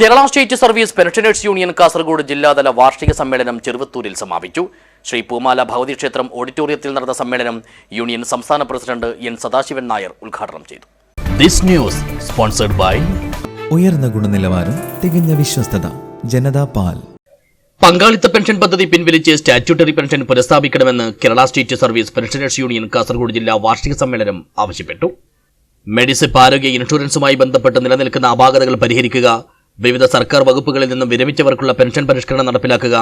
Kerala state service pensioners union Kasaragod ജില്ലാതല വാർഷിക സമ്മേളനം ചെറുവത്തൂരിൽ സമാപിച്ചു. ശ്രീ പൂമാല ഭഗവതി ക്ഷേത്രം ഓഡിറ്റോറിയത്തിൽ നടന്ന സമ്മേളനം യൂണിയൻ സംസ്ഥാന പ്രസിഡന്റ് എൻ സദാശിവൻ നായർ ഉദ്ഘാടനം ചെയ്തു. ദിസ് ന്യൂസ് സ്പോൺസർഡ് ബൈ ഉയർന്ന ഗുണനിലവാരം തികഞ്ഞ വിശ്വസ്തത ജനതാ പാൽ. പങ്കാളിത്ത പെൻഷൻ പദ്ധതി പിൻവലിച്ച് statutory pension പുനഃസ്ഥാപിക്കണമെന്ന് Kerala state service pensioners union Kasaragod ജില്ലാ വാർഷിക സമ്മേളനം ആവശ്യപ്പെട്ടു. മെഡിസിപ്പ് ആരോഗ്യ ഇൻഷുറൻസുമായി ബന്ധപ്പെട്ട് നിലനിൽക്കുന്ന അപാകതകൾ പരിഹരിക്കുക വിവിധ സർക്കാർ വകുപ്പുകളിൽ നിന്നും വിരമിച്ചവർക്കുള്ള പെൻഷൻ പരിഷ്കരണം നടപ്പിലാക്കുക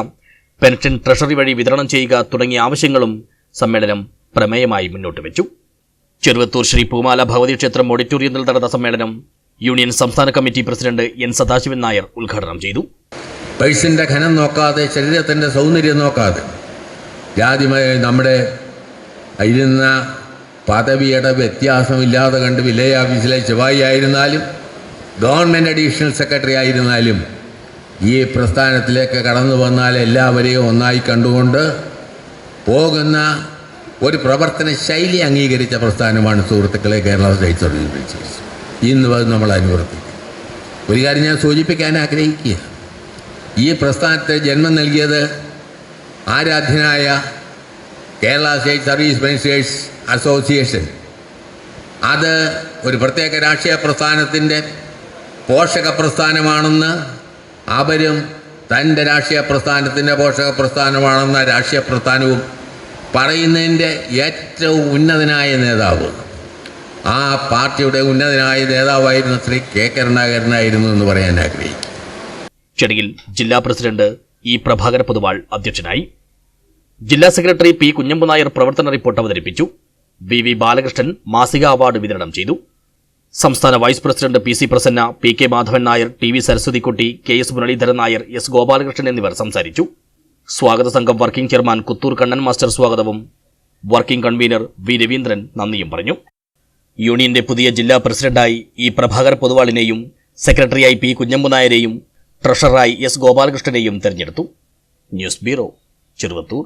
പെൻഷൻ ട്രഷറി വഴി വിതരണം ചെയ്യുക തുടങ്ങിയ ആവശ്യങ്ങളും സമ്മേളനം പ്രമേയമായി മുന്നോട്ട് വെച്ചു. ചെറുവത്തൂർ ശ്രീ പൂമാല ഭഗവതി ക്ഷേത്രം ഓഡിറ്റോറിയത്തിൽ നടന്ന സമ്മേളനം യൂണിയൻ സംസ്ഥാന committee president N Sadasivan Nair ഉദ്ഘാടനം ചെയ്തു. പൈസിന്റെ ഘനം നോക്കാതെ ശരീരത്തിന്റെ സൗന്ദര്യം നോക്കാതെ ജാതിമയ നമ്മുടെ ഇരുന്ന പദവിയുടെ വ്യത്യാസമില്ലാതെ കണ്ട് വിലയ ഓഫീസിലെ ചെവായി ആയിരുന്നാലും ഗവൺമെന്റ് അഡീഷണൽ സെക്രട്ടറി ആയിരുന്നാലും ഈ പ്രസ്ഥാനത്തിലേക്ക് കടന്നു വന്നാൽ എല്ലാവരെയും ഒന്നായി കണ്ടുകൊണ്ട് പോകുന്ന ഒരു പ്രവർത്തന ശൈലി അംഗീകരിച്ച പ്രസ്ഥാനമാണ് സുഹൃത്തുക്കളെ കേരള സ്റ്റേറ്റ് പെൻഷൻസ് ഇന്ന് അത് നമ്മൾ അനുവർത്തിക്കും. ഒരു കാര്യം ഞാൻ സൂചിപ്പിക്കാൻ ആഗ്രഹിക്കുക. ഈ പ്രസ്ഥാനത്തെ ജന്മം നൽകിയത് ആരാധ്യനായ Kerala state service ministers association. അത് ഒരു പ്രത്യേക രാഷ്ട്രീയ പ്രസ്ഥാനത്തിന്റെ പോഷക പ്രസ്ഥാനമാണെന്ന് അവരും തന്റെ രാഷ്ട്രീയ പ്രസ്ഥാനത്തിന്റെ പോഷക പ്രസ്ഥാനമാണെന്ന രാഷ്ട്രീയ പ്രസ്ഥാനവും പറയുന്നതിന്റെ ഏറ്റവും ഉന്നതനായ നേതാവ്. ആ പാർട്ടിയുടെ ഉന്നതനായ നേതാവായിരുന്ന ശ്രീ കെ കരുണാകരനായിരുന്നു എന്ന് പറയാൻ ആഗ്രഹിക്കും ചടങ്ങിൽ ജില്ലാ പ്രസിഡന്റ് ഇ പ്രഭാകര പൊതുവാൾ അധ്യക്ഷനായി. ജില്ലാ സെക്രട്ടറി പി കുഞ്ഞമ്പു നായർ പ്രവർത്തന റിപ്പോർട്ട് അവതരിപ്പിച്ചു. വി വി ബാലകൃഷ്ണൻ മാസിക അവാർഡ് വിതരണം ചെയ്തു. സംസ്ഥാന vice president P C Prasanna P K Madhavan Nair T V Saraswathikutty K S Muraleedharan Nair S Gopalakrishnan എന്നിവർ സംസാരിച്ചു. സ്വാഗത സംഘം working chairman Kuthur Kannan master സ്വാഗതവും. വർക്കിംഗ് കൺവീനർ വി രവീന്ദ്രൻ നന്ദിയും പറഞ്ഞു. യൂണിയന്റെ പുതിയ ജില്ലാ പ്രസിഡന്റായി ഇ പ്രഭാകർ പൊതുവാളിനെയും സെക്രട്ടറിയായി പി കുഞ്ഞമ്പു നായരെയും ട്രഷററായി എസ് ഗോപാലകൃഷ്ണനെയും തെരഞ്ഞെടുത്തു. News bureau Cheruvathur.